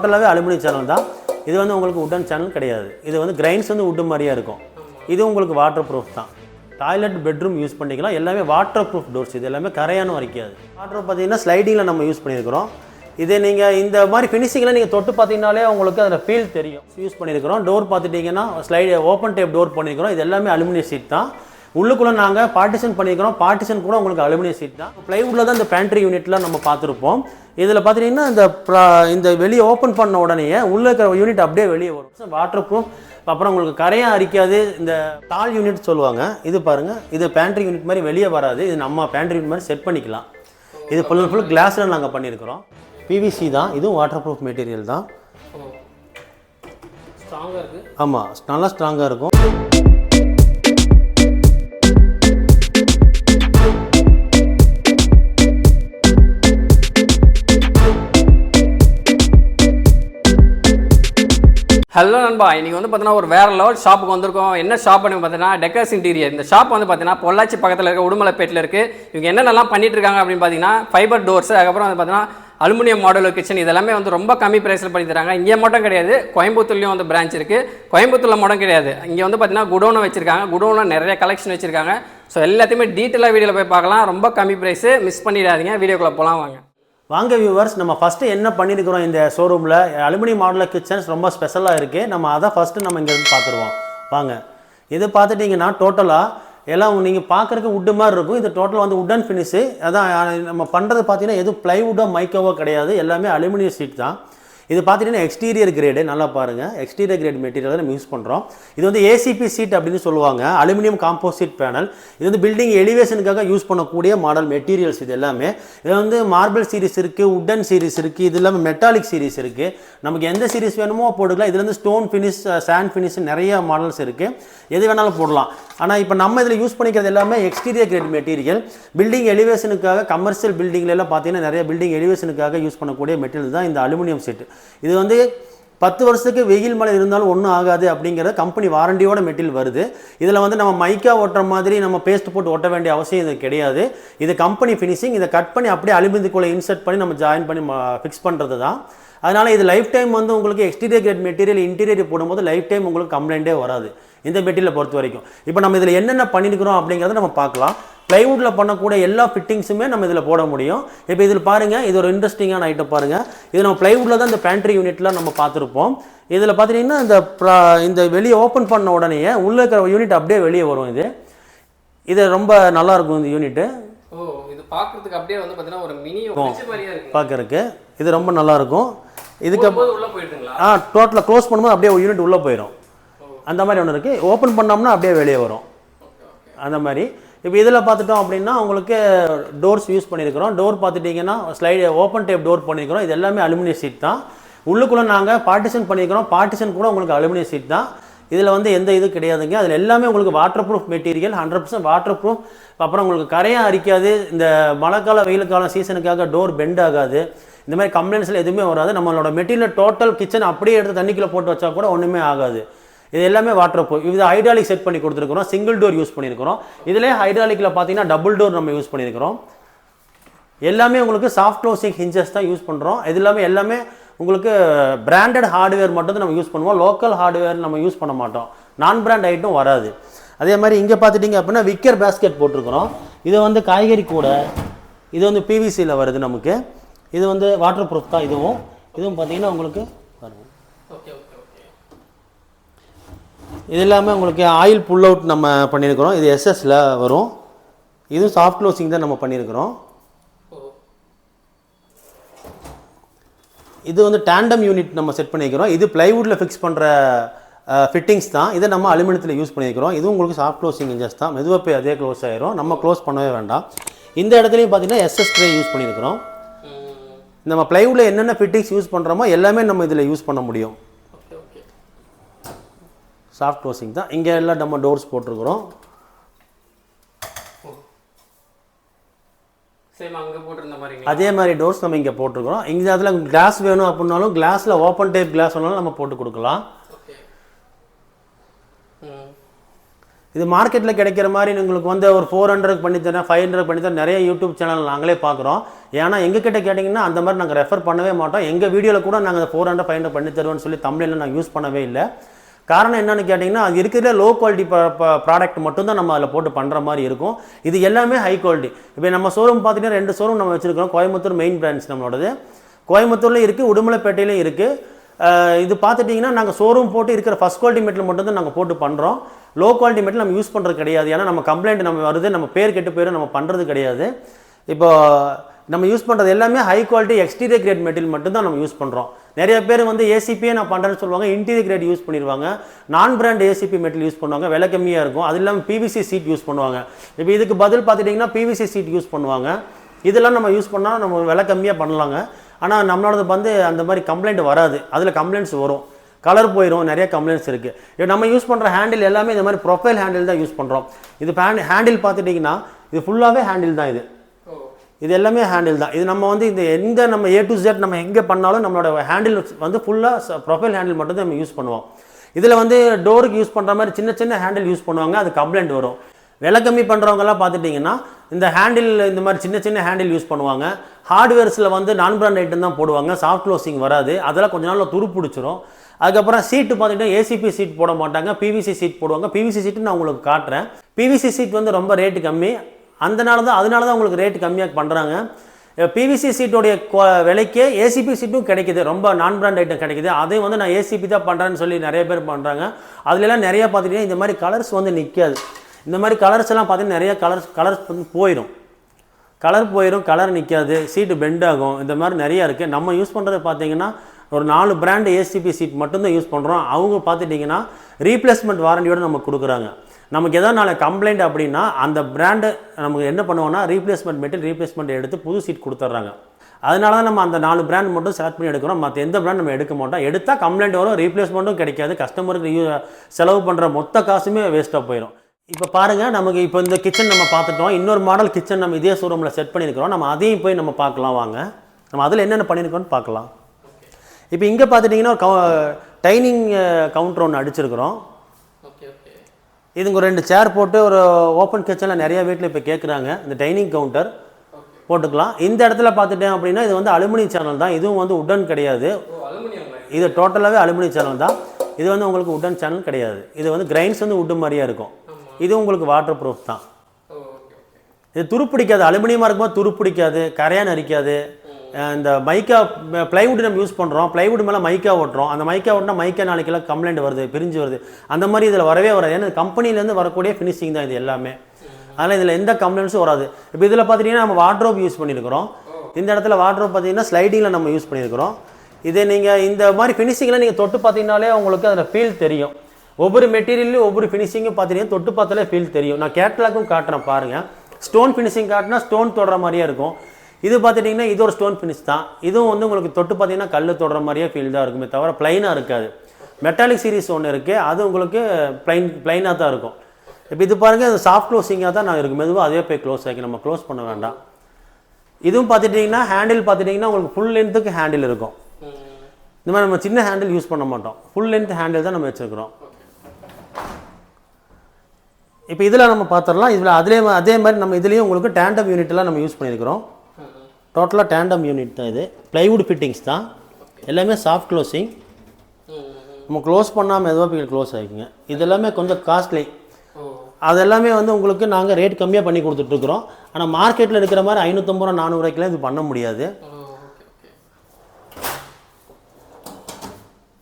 டோட்டலாகவே aluminium channel தான். இது வந்து உங்களுக்கு உட்டன் சேனல் கிடையாது. இது வந்து கிரைன்ஸ் வந்து உட்டு மாதிரியே இருக்கும். இது உங்களுக்கு வாட்டர் ப்ரூஃப் தான். டாய்லெட் பெட்ரூம் யூஸ் பண்ணிக்கலாம். எல்லாமே வாட்டர் ப்ரூஃப் டோர்ஸ் இது எல்லாமே கரையானும் வரைக்காது வாட்டர் பார்த்தீங்கன்னா ஸ்லைடிங்கில் நம்ம யூஸ் பண்ணியிருக்கிறோம். இதை நீங்கள் இந்த மாதிரி ஃபினிஷிங்கில் நீங்கள் தொட்டு பார்த்தீங்கனாலே உங்களுக்கு அதில் ஃபீல் தெரியும். யூஸ் பண்ணியிருக்கிறோம். டோர் பார்த்துட்டிங்கன்னா ஸ்லைடு ஓப்பன் டைப் டோர் பண்ணியிருக்கிறோம். இது எல்லாமே அலுமினியம் ஷீட் தான். உள்ளுக்குள்ளே நாங்கள் பார்ட்டிஷன் பண்ணியிருக்கிறோம். பார்ட்டிஷன் கூட உங்களுக்கு அலுமினியம் ஷீட் தான். ப்ளைவுட்டில் தான் இந்த பேண்ட்ரி யூனிட்லாம் நம்ம பார்த்துருப்போம். இதில் பார்த்துட்டிங்கன்னா இந்த ப்ரா- இந்த வெளியே ஓப்பன் பண்ண உடனே உள்ளே இருக்கிற யூனிட் அப்படியே வெளியே வரும். வாட்டர் ப்ரூஃப் அப்புறம் உங்களுக்கு கரையாக அரிக்காது. இந்த தால் யூனிட் சொல்லுவாங்க. இது பாருங்கள் இது பேண்ட்ரி யூனிட் மாதிரி வெளியே வராது. இது நம்ம பேண்ட்ரி யூனிட் மாதிரி செட் பண்ணிக்கலாம். இது ஃபுல் அண்ட் ஃபுல் கிளாஸில் நாங்கள் பண்ணியிருக்கிறோம். பிவிசி தான். இதுவும் வாட்டர் ப்ரூஃப் மெட்டீரியல் தான் ஸ்ட்ராங்காக இருக்குது ஆமாம் நல்லா ஸ்ட்ராங்காக இருக்கும். ஹலோ நண்பா. இன்றைக்கி வந்து பார்த்தீங்கன்னா ஒரு வேற லெவல் ஷாப்புக்கு வந்திருக்கோம். என்ன ஷாப் பார்த்தீங்கன்னா டெக்கர்ஸ் இன்டீரியர் இந்த ஷாப் வந்து பார்த்தீங்கன்னா பொள்ளாச்சி பக்கத்தில் இருக்க உடுமலைப்பேட்டில் இருக்குது இவங்க என்னென்னலாம் பண்ணிட்டு இருக்காங்க அப்படின்னு பார்த்தீங்கன்னா ஃபைபர் டோர்ஸ் அதுக்கப்புறம் வந்து பார்த்தீங்கன்னா அலுமினியம் மாடல் கிச்சன் இதெல்லாமே வந்து ரொம்ப கம்மி ப்ரைஸில் பண்ணி தராங்க இங்கே மட்டும் கிடையாது. கோயம்புத்தூர்லேயும் வந்து பிரான்ச் இருக்குது கோயம்புத்தூரில் மட்டும் கிடையாது. இங்கே வந்து பார்த்தீங்கன்னா குடோனை வச்சிருக்காங்க. குடோனில் நிறைய கலெக்ஷன் வச்சுருக்காங்க. ஸோ எல்லாத்தையுமே டீட்டெயிலாக வீடியோவில் போய் பார்க்கலாம். ரொம்ப கம்மி ப்ரைஸு மிஸ் பண்ணிடாதீங்க. வீடியோக்குள்ளே போகலாம் வாங்க. வாங்க வியூவர்ஸ் நம்ம ஃபஸ்ட்டு என்ன பண்ணியிருக்கிறோம் இந்த ஷோரூமில் அலுமினியம் மாடலில் கிச்சன்ஸ் ரொம்ப ஸ்பெஷலாக இருக்குது நம்ம அதை ஃபஸ்ட்டு நம்ம இங்கேருந்து பார்த்துருவோம். வாங்க. இது பார்த்துட்டிங்கன்னா டோட்டலாக எல்லாம் நீங்கள் பார்க்குறக்கு உட்டு மாதிரி இருக்கும். இது டோட்டலாக வந்து உட்டன் ஃபினிஷு அதான் நம்ம பண்ணுறது பார்த்தீங்கன்னா எதுவும் ப்ளைவுட்டோ மைக்கோவோ கிடையாது. எல்லாமே அலுமினியம் ஷீட் தான். இது பார்த்துட்டிங்கன்னா எக்ஸ்டீரியர் கிரேடு நல்லா பாருங்கள் எக்ஸ்டீரியர் கிரேட் மெட்டீரியல் நம்ம யூஸ் பண்ணுறோம் இது வந்து ஏசிபி சீட் அப்படின்னு சொல்லுவாங்க. அலுமினியம் காம்போசிட் பேனல் இது வந்து பில்டிங் எலிவேஷனுக்காக யூஸ் பண்ணக்கூடிய மாடல் மெட்டீரியல்ஸ் இது எல்லாமே. இது வந்து மார்பிள் சீரிஸ் இருக்குது உட்டன் சீரிஸ் இருக்குது இது இல்லாமல் மெட்டாலிக் சீரிஸ் இருக்குது நமக்கு எந்த சீரிஸ் வேணுமோ போட்டுக்கலாம். இதுலேருந்து ஸ்டோன் ஃபினிஷ் சாண்ட் ஃபினிஷ் நிறைய மாடல்ஸ் இருக்குது எது வேணாலும் போடலாம். ஆனால் இப்போ நம்ம இதில் யூஸ் பண்ணிக்கிறது எல்லாமே எக்ஸ்டீரியர் கிரேட் மெட்டீரியல் பில்டிங் எலிவேஷனுக்காக கமர்ஷியல் பில்டிங்ல எல்லாம் பார்த்தீங்கன்னா நிறைய பில்டிங் எலிவேஷனுக்காக யூஸ் பண்ணக்கூடிய மெட்டீரியல் தான் இந்த அலுமினியம் செட் இது வந்து பத்து வருஷத்துக்கு வெயில் மழை இருந்தாலும் ஒன்றும் ஆகாது அப்படிங்கிறத கம்பெனி வாரண்டியோட மெட்டீரியல் வருது. இதில் வந்து நம்ம மைக்கா ஓட்டுற மாதிரி நம்ம பேஸ்ட் போட்டு ஒட்ட வேண்டிய அவசியம் இது கிடையாது. இது கம்பெனி ஃபினிஷிங் இதை கட் பண்ணி அப்படியே அலுமினியத்துக்குள்ளே இன்சர்ட் பண்ணி நம்ம ஜாயின் பண்ணி ஃபிக்ஸ் பண்ணுறது தான் அதனால் இது லைஃப் டைம் வந்து உங்களுக்கு எக்ஸ்டீரியர் கிரேட் மெட்டீரியல் இன்டீரியர் போடும்போது லைஃப் டைம் உங்களுக்கு கம்ப்ளைண்ட்டே வராது. இந்த மெட்டீரியலை பொறுத்த வரைக்கும் இப்போ நம்ம இதில் என்னென்ன பண்ணியிருக்கிறோம் அப்படிங்கிறத நம்ம பார்க்கலாம். ப்ளைவுட்டில் பண்ணக்கூடிய எல்லா ஃபிட்டிங்ஸுமே நம்ம இதில் போட முடியும். இப்போ இதில் பாருங்கள் இது ஒரு இன்ட்ரெஸ்டிங்கான ஐட்டம் பாருங்கள் இது நம்ம ப்ளைவுட்டில் தான் இந்த பேண்ட்ரி யூனிட்லாம் நம்ம பார்த்துருப்போம். இதில் பார்த்தீங்கன்னா இந்த ப்ரா- இந்த வெளியே ஓப்பன் பண்ண உடனே உள்ளே இருக்கிற யூனிட் அப்படியே வெளியே வரும் இது. இது ரொம்ப நல்லா இருக்கும் இந்த யூனிட்டு ஓ இது பார்க்குறதுக்கு அப்படியே வந்து பார்த்தீங்கன்னா ஒரு மினி பார்க்கறதுக்கு இது ரொம்ப நல்லா இருக்கும். இதுக்கு ஆ டோட்டலாக க்ளோஸ் பண்ணும்போது அப்படியே ஒரு யூனிட் உள்ளே போயிடும் அந்த மாதிரி ஒன்று இருக்குது ஓப்பன் பண்ணோம்னா அப்படியே வெளியே வரும். அந்த மாதிரி. இப்போ இதில் பார்த்துட்டோம் அப்படின்னா உங்களுக்கு டோர்ஸ் யூஸ் பண்ணியிருக்கிறோம். டோர் பார்த்துட்டிங்கன்னா ஸ்லைடு ஓப்பன் டைப் டோர் பண்ணியிருக்கிறோம். இது எல்லாமே அலுமினியம் சீட் தான். உள்ளுக்குள்ளே நாங்கள் பார்ட்டிஷன் பண்ணியிருக்கிறோம். பார்ட்டிஷன் கூட உங்களுக்கு அலுமினியம் சீட் தான். இதில் வந்து எந்த இது கிடையாதுங்க. அதில் எல்லாமே உங்களுக்கு waterproof material hundred percent waterproof அப்புறம் உங்களுக்கு கரையாக அரிக்காது. இந்த மழைக்கால வெயில் காலம் சீசனுக்காக டோர் பெண்ட் ஆகாது. இந்த மாதிரி கம்ப்ளைண்ட்ஸில் எதுவுமே வராது. நம்மளோட மெட்டீரியல் டோட்டல் கிச்சன் அப்படியே எடுத்து தண்ணிக்குள்ளே போட்டு வச்சா கூட ஒன்றுமே ஆகாது. இது எல்லாமே வாட்டர் ப்ரூஃப் இது ஹைட்ராலிக் செட் பண்ணி கொடுத்துருக்குறோம். சிங்கிள் டோர் யூஸ் பண்ணியிருக்கிறோம். இதிலே ஹைட்ராலிக்கில் பார்த்தீங்கன்னா டபுள் டோர் நம்ம யூஸ் பண்ணியிருக்கிறோம். எல்லாமே உங்களுக்கு சாஃப்ட் க்ளோசிங் ஹிஞ்சஸ் தான் யூஸ் பண்ணுறோம் இது எல்லாமே எல்லாமே உங்களுக்கு பிராண்டட் ஹார்ட்வேர் மட்டும் தான் நம்ம யூஸ் பண்ணுவோம். லோக்கல் ஹார்ட்வேர் நம்ம யூஸ் பண்ண மாட்டோம். நான் பிராண்ட் ஐட்டம் வராது. அதே மாதிரி இங்கே பார்த்துட்டிங்க அப்படின்னா விக்கர் பேஸ்கெட் போட்டிருக்கிறோம். இது வந்து காய்கறி கூடை இது வந்து பிவிசியில் வருது நமக்கு. இது வந்து வாட்டர் ப்ரூஃப் தான் இதுவும். இதுவும் பார்த்தீங்கன்னா உங்களுக்கு பாருங்க ஓகே ஓகே ஓகே இது எல்லாமே உங்களுக்கு ஆயில் புல் அவுட் நம்ம பண்ணியிருக்கிறோம் இது எஸ்எஸ்ல வரும். இதுவும் சாஃப்ட் க்ளோசிங் தான் நம்ம பண்ணியிருக்கிறோம் இது வந்து டேண்டம் யூனிட் நம்ம செட் பண்ணியிருக்கிறோம் இது பிளைவுட்டில் ஃபிக்ஸ் பண்ணுற ஃபிட்டிங்ஸ் தான். இதை நம்ம அலுமினியத்தில் யூஸ் பண்ணியிருக்கிறோம் இது உங்களுக்கு சாஃப்ட் க்ளோசிங் இன்ஜஸ் தான். மெதுவாக போய் அதே க்ளோஸ் ஆயிரும். நம்ம க்ளோஸ் பண்ணவே வேண்டாம். இந்த இடத்துலையும் பார்த்தீங்கன்னா எஸ்எஸ் ட்ரே யூஸ் பண்ணியிருக்கிறோம் நம்ம பிளைவுட்டில் என்னென்ன ஃபிட்டிங்ஸ் யூஸ் பண்ணுறோமோ எல்லாமே நம்ம இதில் யூஸ் பண்ண முடியும். சாஃப்ட் க்ளோசிங் தான். இங்கே எல்லாம் நம்ம டோர்ஸ் போட்டிருக்கிறோம். அதே மாதிரி டோர்ஸ் நம்ம இங்கே போட்டிருக்கிறோம். இங்கே அதில் கிளாஸ் வேணும் அப்படின்னாலும் கிளாஸில் ஓப்பன் டைப் கிளாஸ் வேணாலும் நம்ம போட்டு கொடுக்கலாம். இது மார்க்கெட்டில் கிடைக்கிற மாதிரி உங்களுக்கு வந்து ஒரு ஃபோர் ஹண்ட்ரட் பண்ணி தரேன் ஃபைவ் ஹண்ட்ரட் பண்ணி தரேன். நிறைய யூடியூப் சேனல் நாங்களே பார்க்குறோம். ஏன்னா எங்ககிட்ட கேட்டிங்கன்னா அந்த மாதிரி நாங்கள் ரெஃபர் பண்ணவே மாட்டோம். எங்கள் வீடியோவில் கூட நாங்கள் ஃபோர் ஹண்ட்ரட் ஃபைவ் ஹண்ட்ரட் பண்ணி தருவோம்னு சொல்லி தமிழில் நாங்கள் யூஸ் பண்ணவே இல்லை. காரணம் என்னன்னு கேட்டிங்கன்னா அது இருக்கிற லோ குவாலிட்டி ப்ராடக்ட் மட்டும்தான் நம்ம அதில் போட்டு பண்ணுற மாதிரி இருக்கும். இது எல்லாமே ஹை குவாலிட்டி இப்போ நம்ம ஷோரூம் பார்த்தீங்கன்னா ரெண்டு ஷோரூம் நம்ம வச்சுருக்கோம் கோயம்புத்தூர் மெயின் பிரான்ச் நம்மளோடது. கோயம்புத்தூர்லையும் இருக்குது உடுமலைப்பேட்டையிலையும் இருக்குது இது பார்த்துட்டிங்கன்னா நாங்கள் ஷோரூம் போட்டு இருக்கிற ஃபஸ்ட் குவாலிட்டி மெட்டல் மட்டும் தான் நாங்கள் போட்டு பண்ணுறோம் லோ குவாலிட்டி மெட்டல் நம்ம யூஸ் பண்ணுறது கிடையாது. ஏன்னா நம்ம கம்ப்ளைண்ட் நம்ம வருது நம்ம பேர் கெட்டு போயிடும் நம்ம பண்ணுறது கிடையாது. இப்போ நம்ம யூஸ் பண்ணுறது எல்லாமே high quality exterior grade material மட்டும் தான் நம்ம யூஸ் பண்ணுறோம் நிறைய பேர் வந்து ஏசிபியே நான் பண்ணுறேன்னு சொல்லுவாங்க இன்டீரியர் கிரேட் யூஸ் பண்ணிடுவாங்க நான் பிராண்ட் ஏசிபி மெட்டீரியல் யூஸ் பண்ணுவாங்க விலை கம்மியாக இருக்கும். அது இல்லாமல் பிவிசி சீட் யூஸ் பண்ணுவாங்க. இப்போ இதுக்கு பதில் பார்த்துட்டிங்கன்னா பிவிசி சீட் யூஸ் பண்ணுவாங்க. இதெல்லாம் நம்ம யூஸ் பண்ணால் நம்ம விலை கம்மியாக பண்ணலாங்க. ஆனால் நம்மளோடது வந்து அந்த மாதிரி கம்ப்ளைண்ட் வராது. அதில் கம்ப்ளைண்ட்ஸ் வரும். கலர் போயிடும் நிறைய கம்ப்ளைண்ட்ஸ் இருக்குது இப்போ நம்ம யூஸ் பண்ணுற ஹேண்டில் எல்லாமே இந்த மாதிரி ப்ரொஃபைல் ஹேண்டில் தான் யூஸ் பண்ணுறோம் இது ஹேண்ட் ஹேண்டில் பார்த்துட்டிங்கன்னா இது ஃபுல்லாகவே ஹேண்டில் தான் இது. இது எல்லாமே ஹேண்டில் தான். இது நம்ம வந்து இந்த எங்கே நம்ம ஏ டு ஜெட் நம்ம எங்கே பண்ணாலும் நம்மளோட ஹேண்டில் வந்து ஃபுல்லாக ப்ரொஃபைல் ஹேண்டில் மட்டும்தான் நம்ம யூஸ் பண்ணுவோம். இதில் வந்து டோருக்கு யூஸ் பண்ணுற மாதிரி சின்ன சின்ன ஹேண்டில் யூஸ் பண்ணுவாங்க. அது கம்ப்ளைண்ட் வரும். விலை கம்மி பண்ணுறவங்கலாம் பார்த்துட்டிங்கன்னா இந்த ஹேண்டில் இந்த மாதிரி சின்ன சின்ன ஹேண்டில் யூஸ் பண்ணுவாங்க. ஹார்ட்வேர்ஸில் வந்து நான் பிராண்ட் ஐட்டம் தான் போடுவாங்க. சாஃப்ட் க்ளோசிங் வராது. அதெல்லாம் கொஞ்ச நாளில் துரு பிடிச்சிரும். அதுக்கப்புறம் சீட்டு பார்த்துக்கிட்டா ஏசிபி சீட் போட மாட்டாங்க. பிவிசி சீட் போடுவாங்க. பிவிசி சீட்டு நான் உங்களுக்கு காட்டுறேன். பிவிசி சீட் வந்து ரொம்ப ரேட்டு கம்மி. அந்தனால தான் அதனால தான் உங்களுக்கு ரேட் கம்மியாக பண்ணுறாங்க பிவிசி சீட்டுடைய கொ- விலைக்கே ஏசிபி சீட்டும் கிடைக்குது. ரொம்ப நான் பிராண்ட் ஐட்டம் கிடைக்குது. அதையும் வந்து நான் ஏசிபி தான் பண்ணுறேன்னு சொல்லி நிறைய பேர் பண்ணுறாங்க அதுலலாம் நிறைய பார்த்துட்டிங்கன்னா இந்த மாதிரி கலர்ஸ் வந்து நிற்காது இந்த மாதிரி கலர்ஸ் எல்லாம் பார்த்தீங்கன்னா நிறைய கலர்ஸ் கலர்ஸ் வந்து போயிடும் கலர் போயிடும் கலர் நிற்காது சீட்டு பெண்ட் ஆகும். இந்த மாதிரி நிறையா இருக்குது நம்ம யூஸ் பண்ணுறது பார்த்தீங்கன்னா ஒரு நாலு பிராண்ட் ஏசிபி சீட் மட்டும்தான் யூஸ் பண்ணுறோம் அவங்க பார்த்துட்டிங்கன்னா ரீப்ளேஸ்மெண்ட் வாரண்டியோட நமக்கு கொடுக்குறாங்க. நமக்கு எதாவது நாளை கம்ப்ளைண்ட் அப்படின்னா அந்த பிராண்டு நமக்கு என்ன பண்ணுவோம்னா ரீப்ளேஸ்மெண்ட் மெட்டீரியல் ரீப்ளேஸ்மெண்ட் எடுத்து புது சீட் கொடுத்துட்றாங்க. அதனால தான் நம்ம அந்த நாலு பிராண்ட் மட்டும் செலக்ட் பண்ணி எடுக்கிறோம். மற்ற எந்த பிராண்ட் நம்ம எடுக்க மாட்டோம். எடுத்தால் கம்ப்ளைண்ட் வரும் ரீப்ளேஸ்மெண்ட்டும் கிடைக்காது. கஸ்டமருக்கு யூ- செலவு பண்ணுற மொத்த காசுமே வேஸ்ட்டாக போயிடும் இப்போ பாருங்கள் நமக்கு இப்போ இந்த கிச்சன் நம்ம பார்த்துட்டோம். இன்னொரு மாடல் கிச்சன் நம்ம இதே ஷோரூமில் செட் பண்ணியிருக்கிறோம். நம்ம அதையும் போய் நம்ம பார்க்கலாம் வாங்க. நம்ம அதில் என்னென்ன பண்ணியிருக்கோம்னு பார்க்கலாம். இப்போ இங்கே பார்த்துட்டிங்கன்னா ஒரு டைனிங் கவுண்டர் ஒன்று அடிச்சிருக்கிறோம். இதுங்க ரெண்டு சேர் போட்டு ஒரு ஓப்பன் கிச்சனில் நிறைய வீட்டில் இப்போ கேட்குறாங்க இந்த டைனிங் கவுண்டர் போட்டுக்கலாம். இந்த இடத்துல பார்த்துட்டேன் அப்படின்னா இது வந்து அலுமினி சேனல் தான். இதுவும் வந்து உடன் கிடையாது. அலுமினியம் இது டோட்டலாகவே அலுமினி சேனல் தான். இது வந்து உங்களுக்கு உடன் சேனல் கிடையாது. இது வந்து கிரைன்ஸ் வந்து உட்டு மாதிரியா இருக்கும். இது உங்களுக்கு வாட்டர் ப்ரூஃப் தான் இது துருப்பிடிக்காது. அலுமினியமாக இருக்கும்போது துருப்பிடிக்காது. கரையான் அரிக்காது அஹ் இந்த மைக்கா பிளைவுட் நம்ம யூஸ் பண்ணுறோம் பிளைவுட் மேலே மைக்கா ஓட்டுறோம் அந்த மைக்கா ஓட்டினா மைக்கா நாளைக்கெல்லாம் கம்ப்ளைண்ட் வருது பிரிஞ்சு வருது. அந்த மாதிரி இதில் வரவே வராது. ஏன்னா கம்பெனிலேருந்து வரக்கூடிய ஃபினிஷிங் தான் இது எல்லாமே. அதனால் இதில் எந்த கம்ப்ளைண்ட்ஸும் வராது. இப்போ இதில் பார்த்துட்டிங்கன்னா நம்ம வாட்ரோப் யூஸ் பண்ணியிருக்கிறோம். இந்த இடத்துல வாட்ரோப் பார்த்தீங்கன்னா ஸ்லைடிங்கில் நம்ம யூஸ் பண்ணியிருக்கிறோம். இதே நீங்கள் இந்த மாதிரி ஃபினிஷிங்கில் நீங்கள் தொட்டு பார்த்தீங்கனாலே உங்களுக்கு அதில் ஃபீல் தெரியும். ஒவ்வொரு மெட்டீரியல்லையும் ஒவ்வொரு ஃபினிஷிங்கும் பார்த்தீங்கன்னா தொட்டு பார்த்தாலே ஃபீல் தெரியும். நான் கேட்லாக்கும் காட்டுறேன் பாருங்கள் ஸ்டோன் ஃபினிஷிங் காட்டினா ஸ்டோன் தொடுற மாதிரியே இருக்கும். இது பார்த்துட்டிங்கன்னா இது ஒரு ஸ்டோன் ஃபினிஷ் தான். இதுவும் வந்து உங்களுக்கு தொட்டு பார்த்தீங்கன்னா கல் தொடுற மாதிரியே ஃபீல் தான் இருக்குமே தவிர ப்ளைனாக இருக்காது. மெட்டாலிக் சீரிஸ் ஒன்று இருக்குது அது உங்களுக்கு ப்ளைன் ப்ளைனாக தான் இருக்கும். இப்போ இது பாருங்கள் அது சாஃப்ட் க்ளோசிங்காக தான் நான் இருக்கும் மெதுவாக அதே போய் க்ளோஸ் ஆகி நம்ம க்ளோஸ் பண்ண வேண்டாம். இதுவும் பார்த்துட்டிங்கன்னா ஹேண்டில் பார்த்துட்டிங்கன்னா உங்களுக்கு ஃபுல் லென்த்துக்கு ஹேண்டில் இருக்கும். இந்த மாதிரி நம்ம சின்ன ஹேண்டில் யூஸ் பண்ண மாட்டோம். ஃபுல் லென்த் ஹேண்டில் தான் நம்ம வச்சுருக்கிறோம். இப்போ இதில் நம்ம பார்த்துடலாம். இதில் அதிலே அதே மாதிரி நம்ம இதுலேயும் உங்களுக்கு டேண்டம் யூனிட்லாம் நம்ம யூஸ் பண்ணியிருக்கிறோம். டோட்டலாக டேண்டம் யூனிட் தான் இது. ப்ளைவுட் ஃபிட்டிங்ஸ் தான். எல்லாமே சாஃப்ட் க்ளோசிங் நம்ம க்ளோஸ் பண்ணாமல் எதுவாக போய் க்ளோஸ் ஆகிக்குங்க இது எல்லாமே கொஞ்சம் காஸ்ட்லி அது எல்லாமே வந்து உங்களுக்கு நாங்கள் ரேட் கம்மியாக பண்ணி கொடுத்துட்ருக்குறோம் ஆனால் மார்க்கெட்டில் இருக்கிற மாதிரி ஐநூற்றம்பது ரூபா நானூறுவாய்க்குலாம் இது பண்ண முடியாது.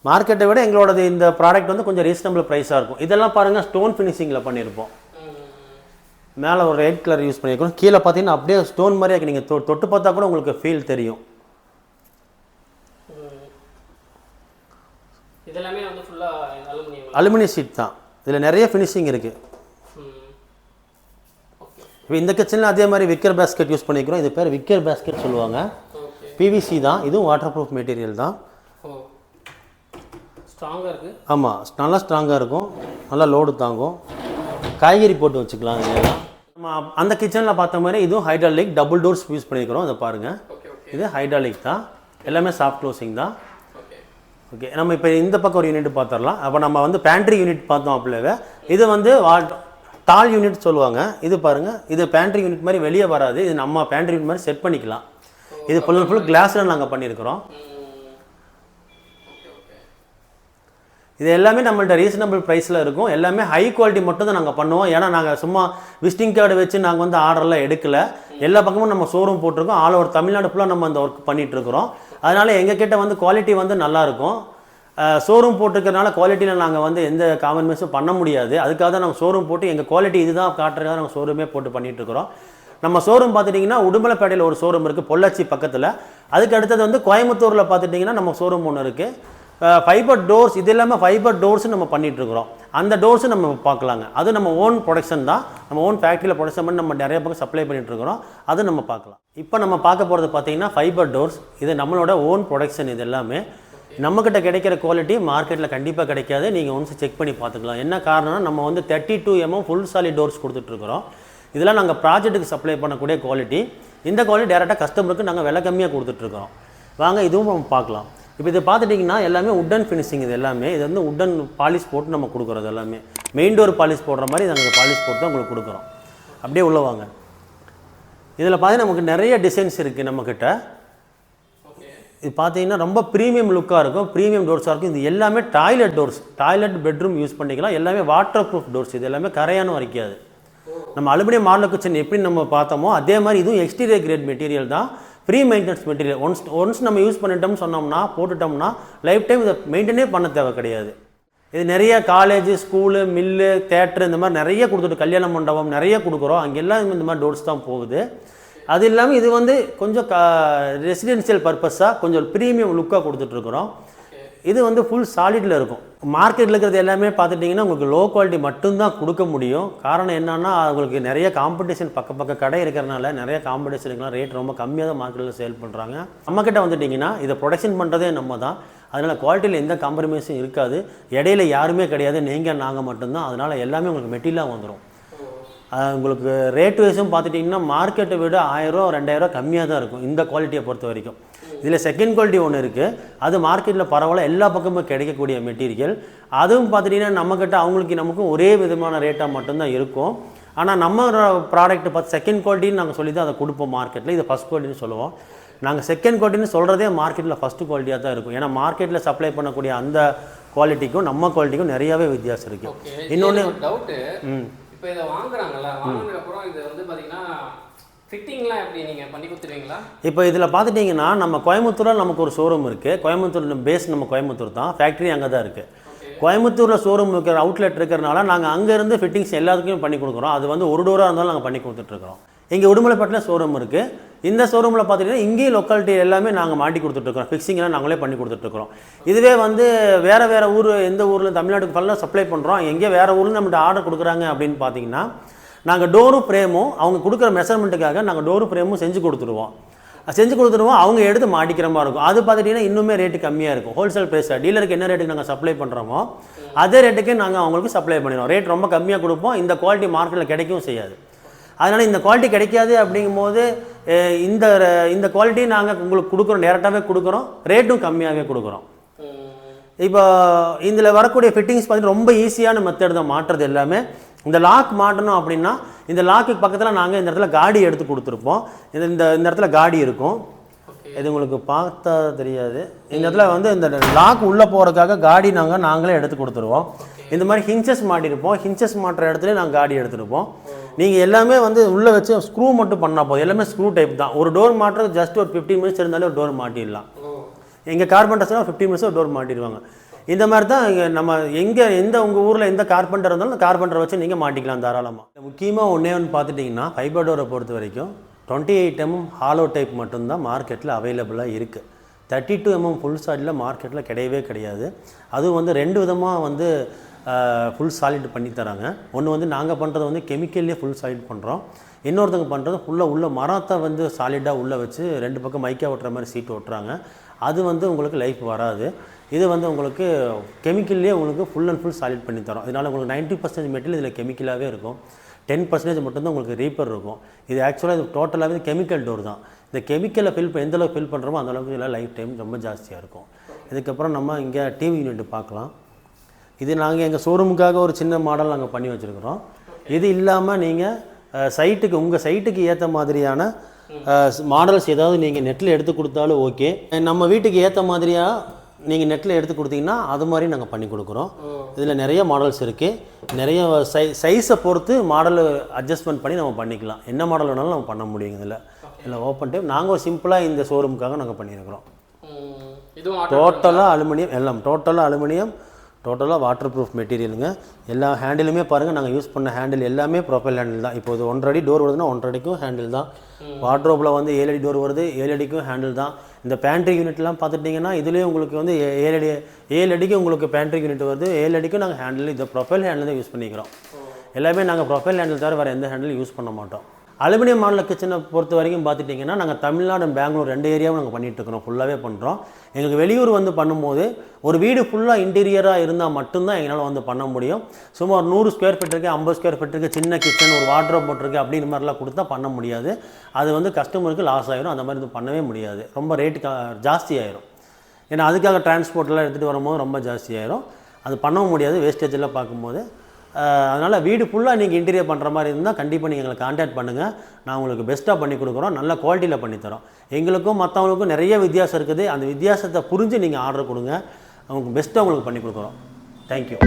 மார்க்கெட்டை விட எங்களோடது இந்த ப்ராடக்ட் வந்து கொஞ்சம் ரீசனபிள் ப்ரைஸாக இருக்கும். இதெல்லாம் பாருங்கள் ஸ்டோன் ஃபினிஷிங்கில் பண்ணியிருப்போம் மேலே ஒரு ரெட் கலர் யூஸ் பண்ணியிருக்கோம் கீழே பார்த்தீங்கன்னா அப்படியே ஸ்டோன் மாதிரியே இருக்கு. நீங்கள் தொட்டு பார்த்தா கூட உங்களுக்கு ஃபீல் தெரியும். இதெல்லாமே வந்து ஃபுல்லாக அலுமினியம் ஷீட் தான். இதில் நிறைய ஃபினிஷிங் இருக்குது இப்போ இந்த கிச்சனில் அதே மாதிரி விக்கர் பேஸ்கெட் யூஸ் பண்ணிக்கிறோம். இது பேர் விக்கர் பேஸ்கெட் சொல்லுவாங்க. பிவிசி தான். இதுவும் வாட்டர் ப்ரூஃப் மெட்டீரியல் தான் ஸ்ட்ராங்காக இருக்குது ஆமாம் நல்லா ஸ்ட்ராங்காக இருக்கும். நல்லா லோடு தாங்கும். காய்கறி போட்டு வச்சுக்கலாம் இதெல்லாம் அந்த கிச்சனில் பார்த்த மாதிரி இதுவும் ஹைட்ராலிக் டபுள் டோர்ஸ் யூஸ் பண்ணியிருக்கிறோம் இதை பாருங்கள் இது ஹைட்ராலிக் தான். எல்லாமே சாஃப்ட் க்ளோசிங் தான். ஓகே நம்ம இப்போ இந்த பக்கம் ஒரு யூனிட் பார்த்துடலாம். அப்போ நம்ம வந்து பேண்ட்ரி யூனிட் பார்த்தோம் அப்படியே இது வந்து டால் யூனிட் சொல்லுவாங்க. இது பாருங்க இது பேண்ட்ரி யூனிட் மாதிரி வெளியே வராது. இது நம்ம பேண்ட்ரி யூனிட் மாதிரி செட் பண்ணிக்கலாம். இது ஃபுல் அண்ட் ஃபுல் கிளாஸில் நாங்கள் பண்ணியிருக்கிறோம் இது எல்லாமே நம்மள்ட்ட ரீசனபிள் ப்ரைஸில் இருக்கும். எல்லாமே ஹை குவாலிட்டி மட்டும் தான் நாங்கள் பண்ணுவோம். ஏன்னா நாங்கள் சும்மா விசிட்டிங் கார்டு வச்சு நாங்கள் வந்து ஆர்டர்லாம் எடுக்கல. எல்லா பக்கமும் நம்ம ஷோரூம் போட்டிருக்கோம். ஆல் ஓவர் தமிழ்நாடு ஃபுல்லாக நம்ம அந்த ஒர்க் பண்ணிகிட்ருக்குறோம் அதனால் எங்கள் கிட்டே வந்து குவாலிட்டி வந்து நல்லா இருக்கும். ஷோரூம் போட்டிருக்கறனால குவாலிட்டியில் நாங்கள் வந்து எந்த காம்ப்ரமைஸும் பண்ண முடியாது. அதுக்காக தான் நாங்கள் ஷோரூம் போட்டு எங்கள் குவாலிட்டி இதுதான் காட்டுறதுக்காக நாங்கள் ஷோரூமே போட்டு பண்ணிட்டு இருக்கிறோம் நம்ம ஷோரூம் பார்த்துட்டிங்கன்னா உடுமலைப்பேட்டையில் ஒரு ஷோரூம் இருக்குது பொள்ளாச்சி பக்கத்தில். அதுக்கு அடுத்தது வந்து கோயம்புத்தூரில் பார்த்துட்டிங்கன்னா நம்ம ஷோரூம் ஒன்று இருக்குது ஃபைபர் டோர்ஸ் இது இல்லாமல் ஃபைபர் டோர்ஸும் நம்ம பண்ணிகிட்ருக்குறோம் அந்த டோர்ஸும் நம்ம பார்க்கலாங்க. அது நம்ம ஓன் ப்ரொடக்ஷன் தான். நம்ம ஓன் ஃபேக்ட்ரியில் ப்ரொடக்ஷன் பண்ணி நம்ம நிறைய பக்கம் சப்ளை பண்ணிகிட்ருக்குறோம் இருக்கிறோம். அது நம்ம பார்க்கலாம். இப்போ நம்ம பார்க்க போகிறது பார்த்தீங்கன்னா ஃபைபர் டோர்ஸ் இது நம்மளோட ஓன் ப்ரொடக்ஷன் இது எல்லாமே. நம்மக்கிட்ட கிடைக்கிற குவாலிட்டி மார்க்கெட்டில் கண்டிப்பாக கிடைக்காது. நீங்கள் ஒன்ஸ் செக் பண்ணி பார்த்துக்கலாம். என்ன காரணம்னா நம்ம வந்து தேர்ட்டி டூ எம்எம் ஃபுல் சாலி டோர்ஸ் கொடுத்துட்ருக்குறோம் இதெல்லாம் நாங்கள் ப்ராஜெக்ட்டுக்கு சப்ளை பண்ணக்கூடிய குவாலிட்டி இந்த குவாலிட்டி டேரெக்டாக கஸ்டமருக்கு நாங்கள் விலை கம்மியாக கொடுத்துட்ருக்குறோம் வாங்க இதுவும் நம்ம பார்க்கலாம். இப்போ இதை பார்த்துட்டிங்கன்னா எல்லாமே உட்டன் ஃபினிஷிங் இது எல்லாமே. இது வந்து உட்டன் பாலிஷ் போட்டு நம்ம கொடுக்குறது எல்லாமே. மெயின் டோர் பாலிஷ் போடுற மாதிரி நாங்கள் பாலிஷ் போட்டு தான் உங்களுக்கு கொடுக்குறோம். அப்படியே உள்ள வாங்க. இதில் பார்த்தீங்கன்னா நமக்கு நிறைய டிசைன்ஸ் இருக்குது நம்மக்கிட்ட இது பார்த்தீங்கன்னா ரொம்ப ப்ரீமியம் லுக்காக இருக்கும். ப்ரீமியம் டோர்ஸாக இருக்கும். இது எல்லாமே toilet doors toilet bedroom use பண்ணிக்கலாம். எல்லாமே வாட்டர் ப்ரூஃப் டோர்ஸ் இது எல்லாமே கரையானும் வரைக்காது நம்ம அலுமினியம் மாடல் கிச்சன் எப்படி நம்ம பார்த்தோமோ அதே மாதிரி இதுவும் எக்ஸ்டீரியர் கிரேட் மெட்டீரியல் தான். Free maintenance material once once நம்ம யூஸ் பண்ணிட்டோம்னு சொன்னோம்னா போட்டுட்டோம்னா லைஃப் டைம் இதை மெயின்டைனே பண்ண தேவை கிடையாது. இது நிறைய காலேஜ் ஸ்கூலு மில்லு தேட்டர் இந்த மாதிரி நிறைய கொடுத்துட்டு கல்யாண மண்டபம் நிறைய கொடுக்குறோம். அங்கெல்லாம் இந்த மாதிரி டோர்ஸ் தான் போகுது. அது இல்லாமல் இது வந்து கொஞ்சம் க ரெசிடென்ஷியல் பர்பஸாக கொஞ்சம் ப்ரீமியம் லுக்காக கொடுத்துட்ருக்குறோம் இது வந்து ஃபுல் சாலிடில் இருக்கும். மார்க்கெட்டில் இருக்கிறது எல்லாமே பார்த்துட்டிங்கன்னா உங்களுக்கு லோ குவாலிட்டி மட்டும்தான் கொடுக்க முடியும். காரணம் என்னன்னா உங்களுக்கு நிறைய காம்படிஷன் பக்க பக்க கடை இருக்கிறனால நிறைய காம்படிஷனுக்குலாம் ரேட் ரொம்ப கம்மியாக தான் மார்க்கெட்டில் சேல் பண்ணுறாங்க நம்மக்கிட்ட வந்துட்டிங்கன்னா இதை ப்ரொடக்ஷன் பண்ணுறதே நம்ம தான். அதனால் குவாலிட்டியில் எந்த காம்ப்ரமைஸும் இருக்காது. இடையில யாருமே கிடையாது. நீங்கள் நாங்கள் மட்டும்தான். அதனால் எல்லாமே உங்களுக்கு மெட்டீரியலாக வந்துடும் உங்களுக்கு ரேட் வைஸும் பார்த்துட்டிங்கன்னா மார்க்கெட்டை விட ஆயிரம் ரெண்டாயிரம் கம்மியாக தான் இருக்கும். இந்த குவாலிட்டியை பொறுத்த வரைக்கும். இதில் செகண்ட் குவாலிட்டி ஒன்று இருக்குது அது மார்க்கெட்டில் பரவாயில்ல எல்லா பக்கமும் கிடைக்கக்கூடிய மெட்டீரியல் அதுவும் பார்த்துட்டிங்கன்னா நம்மக்கிட்ட அவங்களுக்கு நமக்கும் ஒரே விதமான ரேட்டாக மட்டும்தான் இருக்கும். ஆனால் நம்ம ப்ராடக்ட் பார்த்து செகண்ட் குவாலிட்டின்னு நாங்கள் சொல்லி தான் அதை கொடுப்போம் மார்க்கெட்டில் இது ஃபஸ்ட் குவாலிட்டின்னு சொல்லுவோம். நாங்கள் செகண்ட் குவாலிட்டின்னு சொல்கிறதே மார்க்கெட்டில் ஃபஸ்ட்டு குவாலிட்டியாக தான் இருக்கும். ஏன்னா மார்க்கெட்டில் சப்ளை பண்ணக்கூடிய அந்த குவாலிட்டிக்கும் நம்ம குவாலிட்டிக்கும் நிறையாவே வித்தியாசம் இருக்குது இன்னொன்று டவுட்டு இப்போ இதை வாங்குறாங்கல்ல வாங்கினதுக்கு அப்புறம் இது வந்து பார்த்தீங்கன்னா ஃபிட்டிங்லாம் எப்படி நீங்கள் பண்ணி கொடுத்துருவீங்களா? இப்போ இதில் பார்த்துட்டிங்கன்னா நம்ம கோயம்புத்தூரில் நமக்கு ஒரு ஷோரூம் இருக்குது கோயம்புத்தூர் பேஸ் நம்ம கோயம்புத்தூர் தான். ஃபேக்ட்ரி அங்கே தான் இருக்குது கோயம்புத்தூரில் ஷோரூம் இருக்கிற அவுட்லெட் இருக்கிறனால நாங்கள் அங்கேருந்து ஃபிட்டிங்ஸ் எல்லாத்துக்கும் பண்ணி கொடுக்குறோம். அது வந்து ஒரு டோராக இருந்தாலும் நாங்கள் பண்ணி கொடுத்துட்ருக்குறோம் இங்கே உடுமலைப்பட்டில் ஷோரூம் இருக்குது இந்த ஷோரூமில் பார்த்துட்டிங்கன்னா இங்கேயும் லொக்காலிட்டி எல்லாமே நாங்கள் மாட்டி கொடுத்துட்ருக்கோம் ஃபிக்ஸிங்லாம் நாங்களே பண்ணி கொடுத்துட்ருக்குறோம் இதுவே வந்து வேறு வேறு ஊர் எந்த ஊரில் தமிழ்நாட்டுக்கு ஃபுல்லாக சப்ளை பண்ணுறோம் எங்கே வேறு ஊரில் நம்மகிட்ட ஆர்டர் கொடுக்குறாங்க அப்படின்னு பார்த்தீங்கன்னா நாங்கள் டோரும் ஃப்ரேமும் அவங்க கொடுக்குற மெஷர்மெண்ட்டுக்காக நாங்கள் டோரும் ஃப்ரேமும் செஞ்சு கொடுத்துருவோம் செஞ்சு கொடுத்துருவோம் அவங்க எடுத்து மாட்டிக்கிற மாதிரி இருக்கும். அது பார்த்துட்டிங்கன்னா இன்னுமே ரேட்டு கம்மியாக இருக்கும். ஹோல்சேல் ப்ரைஸாக டீலருக்கு என்ன ரேட்டுக்கு நாங்கள் சப்ளை பண்ணுறோமோ அதே ரேட்டுக்கு நாங்கள் அவங்களுக்கு சப்ளை பண்ணிடுவோம். ரேட் ரொம்ப கம்மியாக கொடுப்போம் இந்த குவாலிட்டி மார்க்கெட்டில் கிடைக்கவும் செய்யாது. அதனால் இந்த குவாலிட்டி கிடைக்காது அப்படிங்கும்போது இந்த இந்த குவாலிட்டி நாங்கள் உங்களுக்கு கொடுக்குறோம் டேரெக்டாகவே கொடுக்குறோம் ரேட்டும் கம்மியாகவே கொடுக்குறோம். இப்போ இதில் வரக்கூடிய ஃபிட்டிங்ஸ் பார்த்தீங்கன்னா ரொம்ப ஈஸியான மெத்தட் தான் மாட்டுறது எல்லாமே. இந்த லாக் மாட்டணும் அப்படின்னா இந்த லாக்குக்கு பக்கத்தில் நாங்கள் இந்த இடத்துல காடி எடுத்து கொடுத்துருப்போம். இது இந்த இந்த இடத்துல காடி இருக்கும். இது உங்களுக்கு பார்த்தா தெரியாது. இந்த இடத்துல வந்து இந்த லாக் உள்ளே போகிறதுக்காக காடி நாங்கள் நாங்களே எடுத்து கொடுத்துருவோம். இந்த மாதிரி ஹிஞ்சஸ் மாட்டியிருப்போம் ஹிஞ்சஸ் மாட்டுற இடத்துல நாங்கள் காடி எடுத்துருப்போம். நீங்கள் எல்லாமே வந்து உள்ளே வச்சு ஸ்க்ரூ மட்டும் பண்ணால் போதும். எல்லாமே ஸ்க்ரூ டைப் தான். ஒரு டோர் மாட்டுறது ஜஸ்ட் ஒரு ஃபிஃப்டீன் மினிட்ஸ் இருந்தாலே ஒரு டோர் மாட்டிடலாம். எங்கள் கார்பெண்டர்ஸ்லாம் ஃபிஃப்டி மினிட்ஸ் டோர் மாட்டிடுவாங்க. இந்த மாதிரி தான் இங்கே நம்ம எங்கே எந்த உங்கள் ஊரில் எந்த கார்பெண்டர் இருந்தாலும் அந்த கார்பெண்டரை வச்சு நீங்கள் மாட்டிக்கலாம் தாராளமாக முக்கியமாக ஒன்றே ஒன்று பார்த்துட்டிங்கன்னா ஃபைபர் டோரை பொறுத்த வரைக்கும் twenty eight mm hollow type மட்டும்தான் மார்க்கெட்டில் அவைலபிளாக இருக்குது தேர்ட்டி டூ எம்எம் ஃபுல் சாலிடில் மார்க்கெட்டில் கிடையவே கிடையாது. அதுவும் வந்து ரெண்டு விதமாக வந்து ஃபுல் சாலிட் பண்ணி தராங்க. ஒன்று வந்து நாங்கள் பண்ணுறது வந்து கெமிக்கல்லே ஃபுல் சாலிட் பண்ணுறோம் இன்னொருத்தவங்க பண்ணுறது ஃபுல்லாக உள்ள மரத்தை வந்து சாலிடாக உள்ளே வச்சு ரெண்டு பக்கம் மைக்கா ஒட்டுற மாதிரி சீட்டு ஓட்டுறாங்க அது வந்து உங்களுக்கு லைஃப் வராது. இது வந்து உங்களுக்கு கெமிக்கல்லே உங்களுக்கு ஃபுல் அண்ட் ஃபுல் சாலிட் பண்ணி தரும். இதனால் உங்களுக்கு 90% பர்சன்டேஜ் மெட்டீரியல் இதில் கெமிக்கலாகவே இருக்கும். டென் பர்சன்டேஜ் மட்டும்தான் உங்களுக்கு ரீப்பர் இருக்கும். இது ஆக்சுவலாக இது டோட்டலாகவே கெமிக்கல் டோர் தான். இந்த கெமிக்கலை ஃபில் எந்த அளவுக்கு ஃபில் பண்ணுறோமோ அந்த அளவுக்கு இதில் லைஃப் டைம் ரொம்ப ஜாஸ்தியாக இருக்கும். இதுக்கப்புறம் நம்ம இங்கே டிவி யூனிட் பார்க்கலாம். இது நாங்கள் எங்கள் ஷோரூமுக்காக ஒரு சின்ன மாடல் நாங்கள் பண்ணி வச்சுருக்கிறோம். இது இல்லாமல் நீங்கள் சைட்டுக்கு உங்கள் சைட்டுக்கு ஏற்ற மாதிரியான மாடல்ஸ் ஏதாவது நீங்கள் நெட்டில் எடுத்து கொடுத்தாலும் ஓகே நம்ம வீட்டுக்கு ஏற்ற மாதிரியாக நீங்கள் நெட்டில் எடுத்து கொடுத்தீங்கன்னா அது மாதிரி நாங்கள் பண்ணி கொடுக்குறோம். இதில் நிறைய மாடல்ஸ் இருக்குது நிறைய சை சைஸை பொறுத்து மாடல் அட்ஜஸ்ட்மெண்ட் பண்ணி நம்ம பண்ணிக்கலாம். என்ன மாடல் வேணாலும் நம்ம பண்ண முடியும் இதில். இதில் ஓப்பன் டைப் நாங்கள் ஒரு சிம்பிளாக இந்த ஷோரூமுக்காக நாங்கள் பண்ணியிருக்கிறோம். டோட்டலாக அலுமினியம் எல்லாம் டோட்டலாக அலுமினியம் டோட்டலாக வாட்டர் ப்ரூஃப் மெட்டீரியலுங்க எல்லா ஹேண்டிலுமே பாருங்கள் நாங்கள் யூஸ் பண்ண ஹேண்டில் எல்லாமே ப்ரொஃபைல் ஹேண்டில் தான். இப்போ இது ஒன்றரை அடி டோர் வருதுன்னா ஒன்றரை அடிக்கும் ஹேண்டில் தான். வாட்ரோப்பில் வந்து ஏழு அடி டோர் வருது ஏழு அடிக்கும் ஹேண்டில் தான். இந்த பேண்ட்ரி யூனிட்லாம் பார்த்துட்டிங்கன்னா இதுலேயே உங்களுக்கு வந்து ஏழு அடி ஏழு அடிக்கு உங்களுக்கு பேண்ட்ரி யூனிட் வருது ஏழு அடிக்கும் நாங்கள் ஹேண்டில் இந்த ப்ரொஃபைல் ஹேண்டில் தான் யூஸ் பண்ணிக்கிறோம். எல்லாமே நாங்கள் ப்ரொஃபைல் ஹேண்டில் தவிர வேறு எந்த ஹேண்டில் யூஸ் பண்ண மாட்டோம். அலுமினியம் மாடல் கிச்சனை பொறுத்த வரைக்கும் பார்த்துட்டிங்கன்னா நாங்கள் தமிழ்நாடு பெங்களூர் ரெண்டு ஏரியாவும் நாங்கள் பண்ணிட்டுருக்கிறோம் ஃபுல்லாகவே பண்ணுறோம் எங்களுக்கு வெளியூர் வந்து பண்ணும்போது ஒரு வீடு ஃபுல்லாக இன்டீரியராக இருந்தால் மட்டும்தான் எங்களால் வந்து பண்ண முடியும். சும்மா ஒரு நூறு ஸ்கொயர் ஃபீட் இருக்குது ஐம்பது ஸ்கொயர் ஃபீட் இருக்குது சின்ன கிச்சன் ஒரு வாட்ரோப் போட்டிருக்கு அப்படின்ற மாதிரிலாம் கொடுத்தா பண்ண முடியாது. அது வந்து கஸ்டமருக்கு லாஸ் ஆகிரும் அந்த மாதிரி இது பண்ணவே முடியாது. ரொம்ப ரேட்டு ஜாஸ்தி ஆயிரும். ஏன்னா அதுக்காக டிரான்ஸ்போர்ட்லாம் எடுத்துகிட்டு வரும்போது ரொம்ப ஜாஸ்தி ஆயிரும். அது பண்ணவும் முடியாது வேஸ்டேஜெல்லாம் பார்க்கும்போது. அதனால் வீடு ஃபுல்லாக நீங்கள் இன்டீரியர் பண்ணுற மாதிரி இருந்தால் கண்டிப்பாக நீங்கள் எங்களை காண்டாக்ட் பண்ணுங்கள் நான் உங்களுக்கு பெஸ்ட்டாக பண்ணி கொடுக்குறோம். நல்ல குவாலிட்டியில் பண்ணித்தரோம் எங்களுக்கும் மற்றவங்களுக்கும் நிறைய வித்தியாசம் இருக்குது. அந்த வித்தியாசத்தை புரிஞ்சு நீங்கள் ஆர்டர் கொடுங்க. உங்களுக்கு பெஸ்ட்டாக உங்களுக்கு பண்ணி கொடுக்குறோம். தேங்க்யூ